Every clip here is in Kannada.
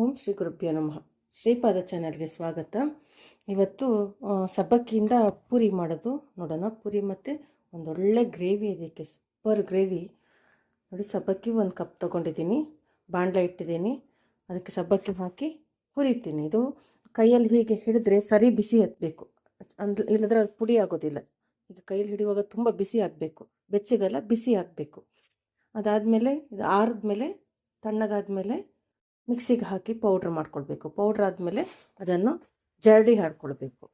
ಓಂ ಶ್ರೀ ಗುರುಭ್ಯೋ ನಮಃ. ಶ್ರೀಪಾದ ಚಾನಲ್ಗೆ ಸ್ವಾಗತ. ಇವತ್ತು ಸಬ್ಬಕ್ಕಿಯಿಂದ ಪೂರಿ ಮಾಡೋದು ನೋಡೋಣ. ಪೂರಿ ಮತ್ತು ಒಂದೊಳ್ಳೆ ಗ್ರೇವಿ ಇದಕ್ಕೆ ಸೂಪರ್ ಗ್ರೇವಿ. ನೋಡಿ, ಸಬ್ಬಕ್ಕಿ ಒಂದು ಕಪ್ ತೊಗೊಂಡಿದ್ದೀನಿ. ಬಾಣಲೆ ಇಟ್ಟಿದ್ದೀನಿ. ಅದಕ್ಕೆ ಸಬ್ಬಕ್ಕಿ ಹಾಕಿ ಹುರಿತೀನಿ. ಇದು ಕೈಯಲ್ಲಿ ಹೀಗೆ ಹಿಡಿದ್ರೆ ಸರಿ ಬಿಸಿ ಹತ್ತಬೇಕು ಅಂದ್ರೆ ಇಲ್ಲದ್ರೆ ಅದು ಪುಡಿ ಆಗೋದಿಲ್ಲ. ಈಗ ಕೈಯಲ್ಲಿ ಹಿಡಿಯುವಾಗ ತುಂಬ ಬಿಸಿ ಆಗಬೇಕು. ಬೆಚ್ಚಗೆಲ್ಲ ಬಿಸಿ ಆಗಬೇಕು. ಅದಾದಮೇಲೆ, ಇದು ಆರಿದ್ಮೇಲೆ, ತಣ್ಣಗಾದ್ಮೇಲೆ ಮಿಕ್ಸಿಗೆ ಹಾಕಿ ಪೌಡ್ರ್ ಮಾಡ್ಕೊಳ್ಬೇಕು. ಪೌಡ್ರ್ ಆದಮೇಲೆ ಅದನ್ನು ಜರಡಿ ಹಾಡ್ಕೊಳ್ಬೇಕು.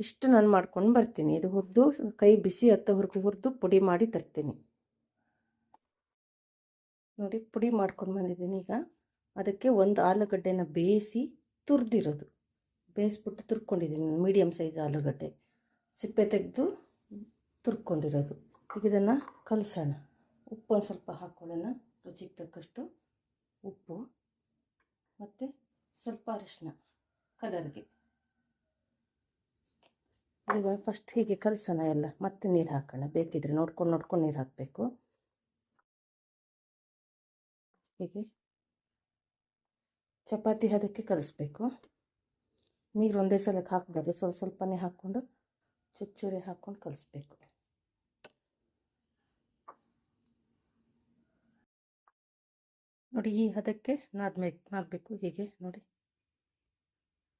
ಇಷ್ಟು ನಾನು ಮಾಡ್ಕೊಂಡು ಬರ್ತೀನಿ. ಇದು ಹುರಿದು ಕೈ ಬಿಸಿ ಹತ್ತೋವರೆಗೂ ಹುರಿದು ಪುಡಿ ಮಾಡಿ ತರ್ತೀನಿ. ನೋಡಿ, ಪುಡಿ ಮಾಡ್ಕೊಂಡು ಬಂದಿದ್ದೀನಿ ಈಗ. ಅದಕ್ಕೆ ಒಂದು ಆಲೂಗಡ್ಡೆನ ಬೇಯಿಸಿ ತುರಿದಿರೋದು. ಬೇಯಿಸ್ಬಿಟ್ಟು ತುರ್ಕೊಂಡಿದ್ದೀನಿ ಮೀಡಿಯಮ್ ಸೈಜ್ ಆಲೂಗಡ್ಡೆ. ಸಿಪ್ಪೆ ತೆಗೆದು ತುರ್ಕೊಂಡಿರೋದು. ಈಗ ಇದನ್ನು ಕಲಸೋಣ. ಉಪ್ಪು ಸ್ವಲ್ಪ ಹಾಕ್ಕೊಳ್ಳೋಣ ರುಚಿಗೆ ತಕ್ಕಷ್ಟು ಉಪ್ಪು. ಮತ್ತು ಸ್ವಲ್ಪ ಅರಿಶಿನ ಕಲರ್ಗೆ. ಈಗ ಫಸ್ಟ್ ಹೀಗೆ ಕಲಸೋಣ ಎಲ್ಲ, ಮತ್ತೆ ನೀರು ಹಾಕೋಣ. ಬೇಕಿದ್ರೆ ನೋಡ್ಕೊಂಡು ನೋಡ್ಕೊಂಡು ನೀರು ಹಾಕಬೇಕು. ಹೀಗೆ ಚಪಾತಿ ಹದಕ್ಕೆ ಕಲಿಸ್ಬೇಕು. ನೀರು ಒಂದೇ ಸಲಕ್ಕೆ ಹಾಕಬಾರ್ದು. ಸ್ವಲ್ಪ ಸ್ವಲ್ಪನೇ ಹಾಕ್ಕೊಂಡು, ಚುಚ್ಚುರಿ ಹಾಕ್ಕೊಂಡು ಕಲಿಸ್ಬೇಕು. ನೋಡಿ ಈ ಹದಕ್ಕೆ ನಾದ್ಬೇಕು ನಾದಬೇಕು ಹೀಗೆ ನೋಡಿ.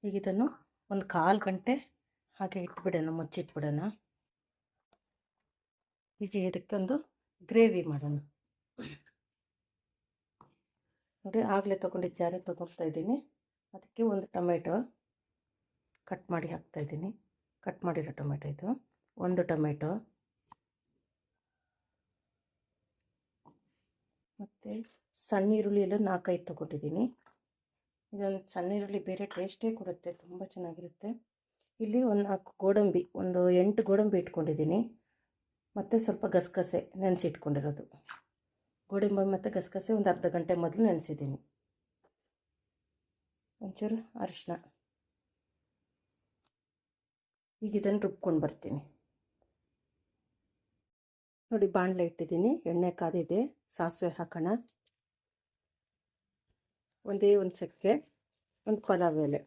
ಈಗ ಇದನ್ನು ಒಂದು ಕಾಲು ಗಂಟೆ ಹಾಗೆ ಇಟ್ಬಿಡೋಣ, ಮುಚ್ಚಿಟ್ಬಿಡೋಣ. ಹೀಗೆ ಇದಕ್ಕೊಂದು ಗ್ರೇವಿ ಮಾಡೋಣ. ನೋಡಿ ಆಗಲೇ ತೊಗೊಂಡು ಜಾರೆ ತೊಗೊಳ್ತಾ ಇದ್ದೀನಿ. ಅದಕ್ಕೆ ಒಂದು ಟೊಮೆಟೊ ಕಟ್ ಮಾಡಿ ಹಾಕ್ತಾ ಇದ್ದೀನಿ. ಕಟ್ ಮಾಡಿರೋ ಟೊಮೆಟೊ ಇದು. ಒಂದು ಟೊಮೆಟೊ. ಮತ್ತು ಸಣ್ಣ ಈರುಳ್ಳಿ ಎಲ್ಲ ನಾಲ್ಕೈದು ತೊಗೊಂಡಿದ್ದೀನಿ. ಇದೊಂದು ಸಣ್ಣ ಈರುಳ್ಳಿ ಬೇರೆ ಟೇಸ್ಟೇ ಕೊಡುತ್ತೆ, ತುಂಬ ಚೆನ್ನಾಗಿರುತ್ತೆ. ಇಲ್ಲಿ ಒಂದು ನಾಲ್ಕು ಗೋಡಂಬಿ, ಒಂದು ಎಂಟು ಗೋಡಂಬಿ ಇಟ್ಕೊಂಡಿದ್ದೀನಿ. ಮತ್ತು ಸ್ವಲ್ಪ ಗಸಗಸೆ ನೆನೆಸಿಟ್ಕೊಂಡಿರೋದು. ಗೋಡಂಬಿ ಮತ್ತು ಗಸಗಸೆ ಒಂದು ಅರ್ಧ ಗಂಟೆ ಮೊದಲು ನೆನೆಸಿದ್ದೀನಿ. ಒಂಚೂರು ಅರಿಶಿನ ಈಗ ಇದನ್ನು ರುಬ್ಕೊಂಡು ಬರ್ತೀನಿ. ನೋಡಿ, ಬಾಣಲೆ ಇಟ್ಟಿದ್ದೀನಿ, ಎಣ್ಣೆ ಕಾದಿದೆ, ಸಾಸಿವೆ ಹಾಕೋಣ. ಒಂದೇ ಒಂದು ಚಕ್ಕೆ ಒಂದು ಪಲಾವ್ ಎಲೆ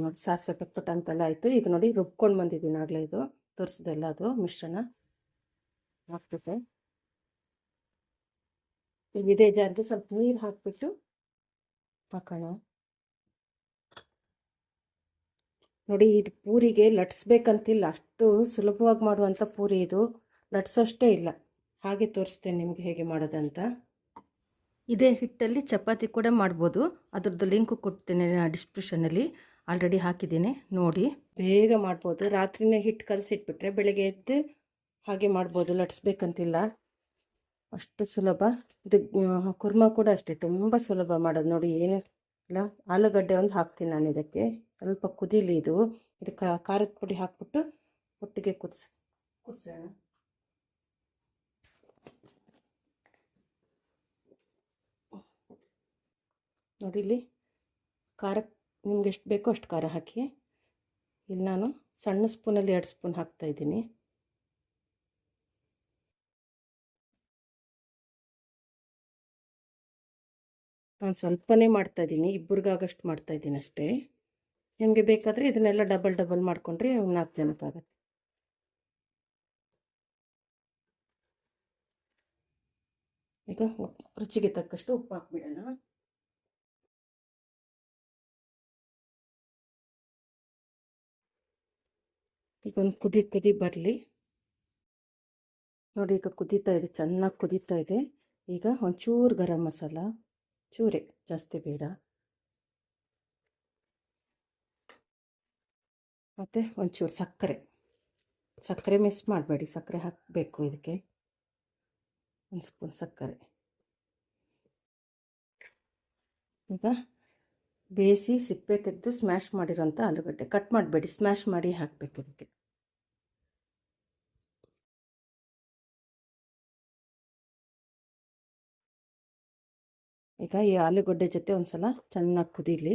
ನೋಡಿ ಸಾಸಿವೆ ಪಟ್ಪಟ್ಟು ಅಂತೆಲ್ಲ ಆಯಿತು. ಈಗ ನೋಡಿ ರುಬ್ಕೊಂಡು ಬಂದಿದ್ದೀನಿ ಆಗಲೇ ಇದು. ತೋರಿಸಿದೆಲ್ಲ ಅದು ಮಿಶ್ರಣ. ಹಾಕ್ಬಿಟ್ಟೆ. ಇದೇ ಜಾರಿಗೆ ಸ್ವಲ್ಪ ನೀರು ಹಾಕ್ಬಿಟ್ಟು ಹಾಕೋಣ. ನೋಡಿ ಇದು ಪೂರಿಗೆ ಲಟ್ಸ್ಬೇಕಂತಿಲ್ಲ. ಅಷ್ಟು ಸುಲಭವಾಗಿ ಮಾಡುವಂಥ ಪೂರಿ ಇದು. ಲಟ್ಸೋಷ್ಟೇ ಇಲ್ಲ. ಹಾಗೆ ತೋರಿಸ್ತೇನೆ ನಿಮಗೆ ಹೇಗೆ ಮಾಡೋದಂತ. ಇದೇ ಹಿಟ್ಟಲ್ಲಿ ಚಪಾತಿ ಕೂಡ ಮಾಡ್ಬೋದು. ಅದರದ್ದು ಲಿಂಕು ಕೊಡ್ತೇನೆ ಡಿಸ್ಕ್ರಿಪ್ಷನಲ್ಲಿ ಆಲ್ರೆಡಿ ಹಾಕಿದ್ದೀನಿ ನೋಡಿ. ಬೇಗ ಮಾಡ್ಬೋದು. ರಾತ್ರಿನೇ ಹಿಟ್ಟು ಕಲಸಿಟ್ಬಿಟ್ರೆ ಬೆಳಗ್ಗೆ ಎದ್ದು ಹಾಗೆ ಮಾಡ್ಬೋದು. ಲಟ್ಸ್ಬೇಕಂತಿಲ್ಲ. ಅಷ್ಟು ಸುಲಭ. ಇದು ಕುರ್ಮ ಕೂಡ ಅಷ್ಟೇ. ತುಂಬ ಸುಲಭ ಮಾಡೋದು ನೋಡಿ. ಏನು ಇಲ್ಲ ಆಲೂಗಡ್ಡೆ ಒಂದು ಹಾಕ್ತೀನಿ ನಾನು ಇದಕ್ಕೆ. ಸ್ವಲ್ಪ ಕುದೀಲಿ ಇದು. ಇದಕ್ಕೆ ಖಾರದ ಪುಡಿ ಹಾಕ್ಬಿಟ್ಟು ಒಟ್ಟಿಗೆ ಕುದಿಸ್ ಕುದಿಸೋಣ. ನೋಡಿ ಇಲ್ಲಿ ಖಾರ ನಿಮ್ಗೆ ಎಷ್ಟು ಬೇಕೋ ಅಷ್ಟು ಖಾರ ಹಾಕಿ. ಇಲ್ಲಿ ನಾನು ಸಣ್ಣ ಸ್ಪೂನಲ್ಲಿ ಎರಡು ಸ್ಪೂನ್ ಹಾಕ್ತಾಯಿದ್ದೀನಿ ನಾನು ಸ್ವಲ್ಪನೇ ಮಾಡ್ತಾಯಿದ್ದೀನಿ ಇಬ್ಬರಿಗಾಗಷ್ಟು ಮಾಡ್ತಾಯಿದ್ದೀನಿ ಅಷ್ಟೇ. ನಿಮಗೆ ಬೇಕಾದರೆ ಇದನ್ನೆಲ್ಲ ಡಬಲ್ ಡಬಲ್ ಮಾಡಿಕೊಂಡ್ರೆ ನಾಲ್ಕು ಜನಕ್ಕಾಗತ್ತೆ ಈಗ ರುಚಿಗೆ ತಕ್ಕಷ್ಟು ಉಪ್ಪು ಹಾಕ್ಬಿಡೋಣ. ಈಗ ಒಂದು ಕುದಿ ಕುದಿ ಬರಲಿ. ನೋಡಿ ಈಗ ಕುದೀತಾ ಇದೆ, ಚೆನ್ನಾಗಿ ಕುದೀತಾ ಇದೆ. ಈಗ ಒಂಚೂರು ಗರಂ ಮಸಾಲ, ಚೂರೆ, ಜಾಸ್ತಿ ಬೇಡ. ಮತ್ತು ಒಂಚೂರು ಸಕ್ಕರೆ. ಸಕ್ಕರೆ ಮಿಸ್ ಮಾಡಬೇಡಿ, ಸಕ್ಕರೆ ಹಾಕಬೇಕು ಇದಕ್ಕೆ. ಒಂದು ಸ್ಪೂನ್ ಸಕ್ಕರೆ. ಈಗ ಬೇಯಿಸಿ ಸಿಪ್ಪೆ ತೆಗೆದು ಸ್ಮ್ಯಾಶ್ ಮಾಡಿರೋಂಥ ಆಲೂಗಡ್ಡೆ. ಕಟ್ ಮಾಡಬೇಡಿ ಸ್ಮ್ಯಾಶ್ ಮಾಡಿ ಹಾಕಬೇಕು ಇದಕ್ಕೆ. ಈಗ ಈ ಆಲೂಗಡ್ಡೆ ಜೊತೆ ಒಂದು ಸಲ ಚೆನ್ನಾಗಿ ಕುದೀಲಿ.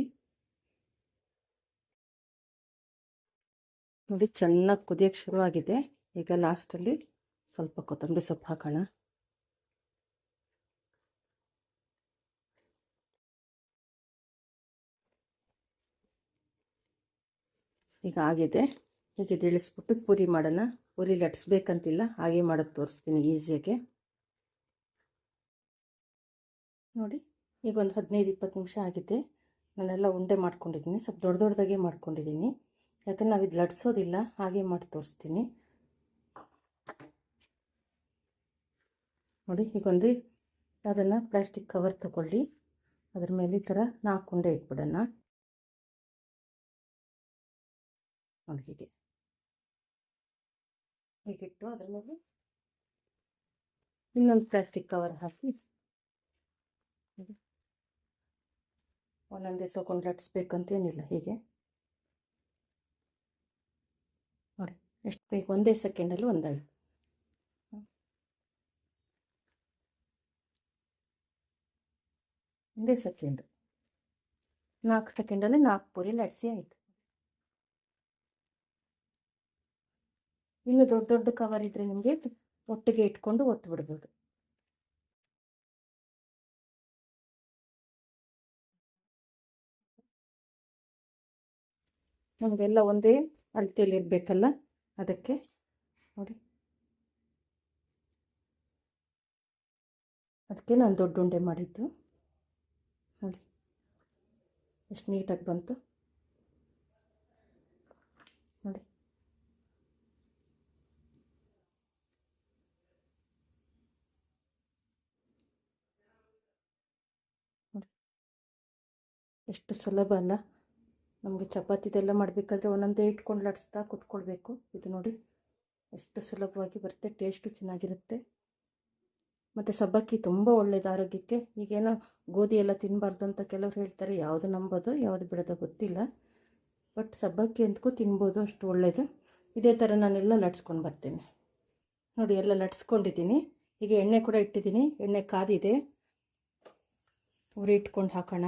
ನೋಡಿ ಚೆನ್ನಾಗಿ ಕುದಿಯೋಕ್ಕೆ ಶುರುವಾಗಿದೆ ಈಗ ಲಾಸ್ಟಲ್ಲಿ ಸ್ವಲ್ಪ ಕೊತ್ತಂಬರಿ ಸೊಪ್ಪು ಹಾಕೋಣ. ಈಗ ಆಗಿದೆ. ಹೀಗೆ ಇಳಿಸ್ಬಿಟ್ಟು ಪೂರಿ ಮಾಡೋಣ. ಪೂರಿ ಲಟ್ಸ್ಬೇಕಂತಿಲ್ಲ, ಹಾಗೆ ಮಾಡೋಕ್ಕೆ ತೋರಿಸ್ತೀನಿ ಈಸಿಯಾಗೆ. ನೋಡಿ. ಈಗ ಒಂದು ಹದಿನೈದು, ಇಪ್ಪತ್ತು ನಿಮಿಷ ಆಗಿದೆ. ನಾನೆಲ್ಲ ಉಂಡೆ ಮಾಡ್ಕೊಂಡಿದ್ದೀನಿ. ಸ್ವಲ್ಪ ದೊಡ್ಡ ದೊಡ್ಡದಾಗೆ ಮಾಡ್ಕೊಂಡಿದ್ದೀನಿ. ಯಾಕಂದ್ರೆ ನಾವು ಇದು ಲಟ್ಸೋದಿಲ್ಲ, ಹಾಗೆ ಮಾಡಿ ತೋರಿಸ್ತೀನಿ. ನೋಡಿ ಹೀಗೊಂದು ಅದನ್ನು ಪ್ಲಾಸ್ಟಿಕ್ ಕವರ್ ತಗೊಳ್ಳಿ. ಅದ್ರ ಮೇಲೆ ಈ ಥರ ನಾಲ್ಕು ಉಂಡೆ ಇಟ್ಬಿಡೋಣ. ನೋಡಿ, ಹೀಗೆ. ಹೀಗಿಟ್ಟು ಅದ್ರ ಮೇಲೆ ಇನ್ನೊಂದು ಪ್ಲಾಸ್ಟಿಕ್ ಕವರ್ ಹಾಕಿ. ಒಂದೊಂದೇ ತೊಗೊಂಡು ಲಟ್ಸ್ಬೇಕಂತೇನಿಲ್ಲ ಹೀಗೆ. ನೋಡಿ, ಎಷ್ಟು ಬೇಕು ಒಂದೇ ಸೆಕೆಂಡಲ್ಲಿ ಒಂದಾಗಿ ಒಂದೇ ಸೆಕೆಂಡ್. ನಾಲ್ಕು ಸೆಕೆಂಡಲ್ಲಿ ನಾಲ್ಕು ಪೂರಿ ಲಟ್ಸಿ ಆಯಿತು. ಇನ್ನು ದೊಡ್ಡ ದೊಡ್ಡ ಕವರ್ ಇದ್ದರೆ ನಿಮಗೆ ಒಟ್ಟಿಗೆ ಇಟ್ಕೊಂಡು ಒತ್ತು ಬಿಡ್ಬೋದು. ನಮಗೆಲ್ಲ ಒಂದೇ ಅಳತೆಯಲ್ಲಿ ಇರಬೇಕಲ್ಲ? ಅದಕ್ಕೆ ನೋಡಿ. ಅದಕ್ಕೆ ನಾನು ದೊಡ್ಡ ಉಂಡೆ ಮಾಡಿದ್ದು. ನೋಡಿ. ಎಷ್ಟು ನೀಟಾಗಿ ಬಂತು. ನೋಡಿ. ನೋಡಿ. ಎಷ್ಟು ಸುಲಭ ಅಲ್ಲ? ನಮಗೆ ಚಪಾತಿದೆಲ್ಲ ಮಾಡಬೇಕಾದ್ರೆ ಒಂದೊಂದೇ ಇಟ್ಕೊಂಡು ಲಟ್ಸ್ತಾ ಕುತ್ಕೊಳ್ಬೇಕು. ಇದು ನೋಡಿ, ಎಷ್ಟು ಸುಲಭವಾಗಿ ಬರುತ್ತೆ, ಟೇಸ್ಟು ಚೆನ್ನಾಗಿರುತ್ತೆ. ಮತ್ತು ಸಬ್ಬಕ್ಕಿ ತುಂಬ ಒಳ್ಳೆಯದು ಆರೋಗ್ಯಕ್ಕೆ. ಈಗೇನೋ ಗೋಧಿ ಎಲ್ಲ ತಿನ್ನಬಾರ್ದು ಅಂತ ಕೆಲವ್ರು ಹೇಳ್ತಾರೆ, ಯಾವುದು ನಂಬೋದು, ಯಾವುದು ಬಿಡೋದೋ ಗೊತ್ತಿಲ್ಲ. ಬಟ್ ಸಬ್ಬಕ್ಕಿ ಅಂತಕ್ಕೂ ತಿನ್ಬೋದು, ಅಷ್ಟು ಒಳ್ಳೆಯದು ಇದೇ ಥರ ನಾನೆಲ್ಲ ಲಟ್ಸ್ಕೊಂಡು ಬರ್ತೇನೆ. ನೋಡಿ, ಎಲ್ಲ ಲಟ್ಸ್ಕೊಂಡಿದ್ದೀನಿ. ಈಗ ಎಣ್ಣೆ ಕೂಡ ಇಟ್ಟಿದ್ದೀನಿ. ಎಣ್ಣೆ ಕಾದಿದೆ. ಉರಿ ಇಟ್ಕೊಂಡು ಹಾಕೋಣ.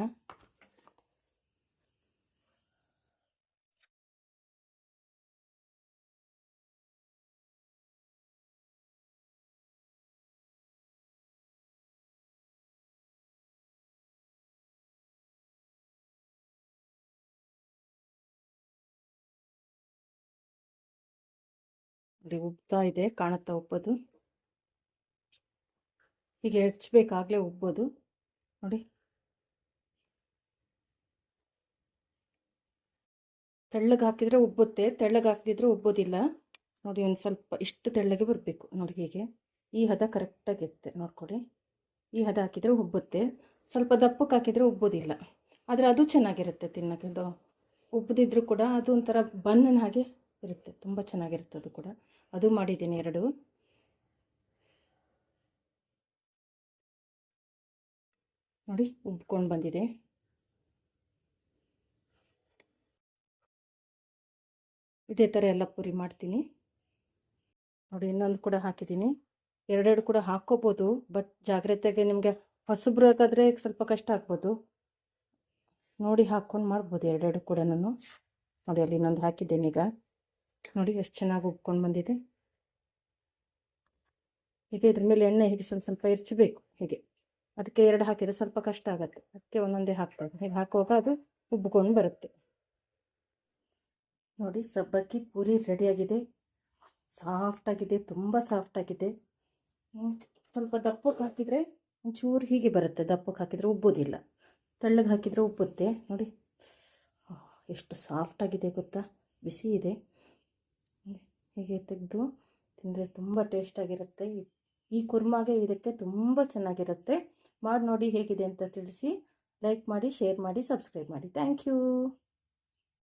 ನೋಡಿ ಉಬ್ತಾ ಇದೆ, ಕಾಣುತ್ತಾ ಉಬ್ಬೋದು ಹೀಗೆ ಹೆಚ್ಚಬೇಕಾಗಲೇ ಉಬ್ಬೋದು ನೋಡಿ. ತೆಳ್ಳಗೆ ಹಾಕಿದರೆ ಉಬ್ಬುತ್ತೆ, ತೆಳ್ಳಗೆ ಹಾಕಿದ್ರೆ ಉಬ್ಬೋದಿಲ್ಲ. ನೋಡಿ ಒಂದು ಸ್ವಲ್ಪ, ಇಷ್ಟು ತೆಳ್ಳಗೆ ಬರಬೇಕು. ನೋಡಿ ಹೀಗೆ. ಈ ಹದ ಕರೆಕ್ಟಾಗಿರುತ್ತೆ ನೋಡ್ಕೊಡಿ ಈ ಹದ ಹಾಕಿದರೆ ಉಬ್ಬುತ್ತೆ. ಸ್ವಲ್ಪ ದಪ್ಪಕ್ಕೆ ಹಾಕಿದರೆ ಉಬ್ಬೋದಿಲ್ಲ. ಆದರೆ ಅದು ಚೆನ್ನಾಗಿರುತ್ತೆ ತಿನ್ನೋಕೆ ಅದು ಕೂಡ ಅದು ಒಂಥರ ಬನ್ನನ ಹಾಗೆ ಇರುತ್ತೆ. ತುಂಬ ಚೆನ್ನಾಗಿರುತ್ತೆ ಅದು ಕೂಡ. ಅದು ಮಾಡಿದ್ದೀನಿ ಎರಡು. ನೋಡಿ, ಉಬ್ಕೊಂಡು ಬಂದಿದೆ. ಇದೇ ಥರ ಎಲ್ಲ ಪೂರಿ ಮಾಡ್ತೀನಿ. ನೋಡಿ, ಇನ್ನೊಂದು ಕೂಡ ಹಾಕಿದ್ದೀನಿ. ಎರಡೆರಡು ಕೂಡ ಹಾಕ್ಕೋಬೋದು ಬಟ್ ಜಾಗ್ರತೆಗೆ ನಿಮಗೆ ಹೊಸಬ್ರು ಹಾಕಾದ್ರೆ ಸ್ವಲ್ಪ ಕಷ್ಟ ಆಗ್ಬೋದು. ನೋಡಿ, ಹಾಕ್ಕೊಂಡು ಮಾಡ್ಬೋದು ಎರಡೆರಡು ಕೂಡ ನಾನು ನೋಡಿ, ಅಲ್ಲಿ ಇನ್ನೊಂದು ಹಾಕಿದ್ದೇನೆ ಈಗ. ನೋಡಿ ಎಷ್ಟು ಚೆನ್ನಾಗಿ ಉಬ್ಕೊಂಡು ಬಂದಿದೆ. ಹೀಗೆ ಇದ್ರ ಮೇಲೆ ಎಣ್ಣೆ ಹೀಗೆ ಸ್ವಲ್ಪ ಸ್ವಲ್ಪ ಹೆಚ್ಚಬೇಕು ಹೀಗೆ. ಅದಕ್ಕೆ ಎರಡು ಹಾಕಿದರೆ ಸ್ವಲ್ಪ ಕಷ್ಟ ಆಗುತ್ತೆ. ಅದಕ್ಕೆ ಒಂದೊಂದೇ ಹಾಕ್ತಾ ಹೀಗೆ ಹಾಕುವಾಗ ಅದು ಉಬ್ಕೊಂಡು ಬರುತ್ತೆ. ನೋಡಿ ಸಬ್ಬಕ್ಕಿ ಪೂರಿ ರೆಡಿಯಾಗಿದೆ ಸಾಫ್ಟಾಗಿದೆ ತುಂಬ ಸಾಫ್ಟಾಗಿದೆ ಸ್ವಲ್ಪ ದಪ್ಪಕ್ಕೆ ಹಾಕಿದರೆ ಒಂಚೂರು ಹೀಗೆ ಬರುತ್ತೆ. ದಪ್ಪಕ್ಕೆ ಹಾಕಿದರೆ ಉಬ್ಬೋದಿಲ್ಲ. ತೆಳ್ಳಗೆ ಹಾಕಿದರೆ ಉಬ್ಬುತ್ತೆ. ನೋಡಿ ಎಷ್ಟು ಸಾಫ್ಟಾಗಿದೆ ಗೊತ್ತಾ? ಬಿಸಿ ಇದೆ. ಹೀಗೆ ತೆಗೆದು ತಿಂದರೆ ತುಂಬ ಟೇಸ್ಟಾಗಿರುತ್ತೆ ಈ ಕುರ್ಮಾಗೆ ಇದಕ್ಕೆ ತುಂಬ ಚೆನ್ನಾಗಿರುತ್ತೆ. ಮಾಡಿ ನೋಡಿ ಹೇಗಿದೆ ಅಂತ ತಿಳಿಸಿ ಲೈಕ್ ಮಾಡಿ ಶೇರ್ ಮಾಡಿ ಸಬ್ಸ್ಕ್ರೈಬ್ ಮಾಡಿ. Thank you